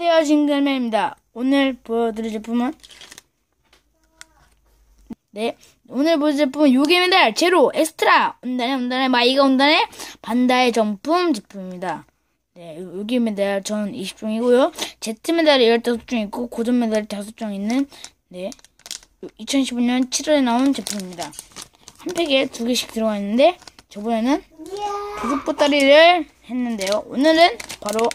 안녕하세요 징글맨입니다. 오늘 보여드릴 제품은 네 오늘 보여드릴 제품은 요게메달 제로 엑스트라 온단에 온단에 마이가 온단에 반다의 정품 제품입니다. 네 요게메달 전 20종이고요. 제트메달이 15종 있고 고전메달이 5종 있는 네 2015년 7월에 나온 제품입니다. 한 팩에 두 개씩 들어가 있는데 저번에는 부속 보따리를 했는데요. 오늘은 바로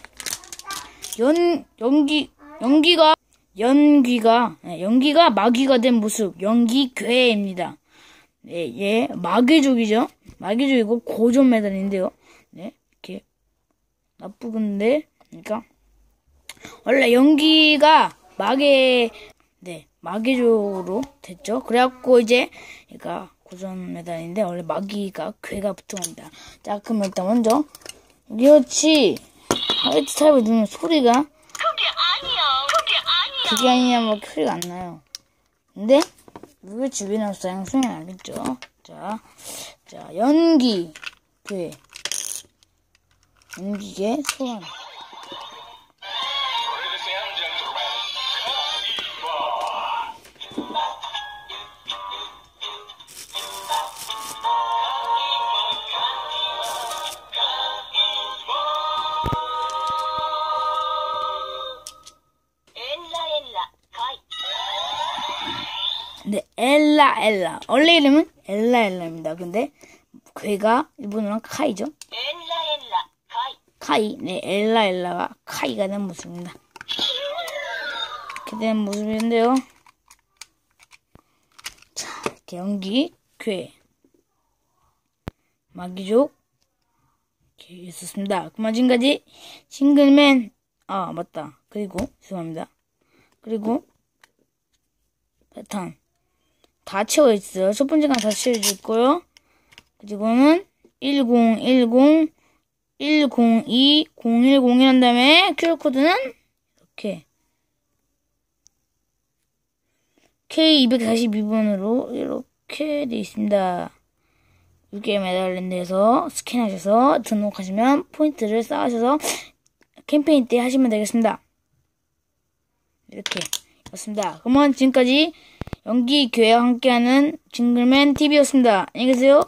연 연기 연기가 연기가 네, 연기가 마귀가 된 모습 연기 괴입니다. 네, 얘 마귀족이죠. 마귀족이고 고전 메달인데요. 네, 이렇게 나쁘건데 그러니까 원래 연기가 마귀 네 마귀족으로 됐죠. 그래갖고 이제 얘가 고전 메달인데 원래 마귀가 괴가 붙은 겁니다. 자, 그럼 일단 먼저 리어치 화이트 타입을 누르면 소리가 그게 아니야. 그게 아니야. 그게 아니냐 뭐 소리가 안 나요. 근데 왜 주변에서 사용성이 나겠죠? 자, 자 연기 괴 연기계 소환 근데 엘라 엘라 원래 이름은 엘라 엘라입니다. 근데 괴가 일본어랑 카이죠? 엘라 엘라 가이. 카이 네 엘라 엘라가 카이가 된 모습입니다. 이렇게 된 모습인데요. 자 이렇게 연기 괴 마귀족 이렇게 있었습니다. 그만 지금까지 싱글맨 아 맞다 그리고 죄송합니다. 그리고 패턴 다 채워 있어요. 첫 번째가 다 채워져 있고요. 그리고는 1010 102 010이 한 다음에 QR코드는 이렇게 K242번으로 이렇게 되어 있습니다. 6개 매달린데서 스캔하셔서 등록하시면 포인트를 쌓으셔서 캠페인 때 하시면 되겠습니다. 이렇게 였습니다. 그러면 지금까지 연기 교회와 함께하는 징글맨 TV였습니다. 안녕히 계세요.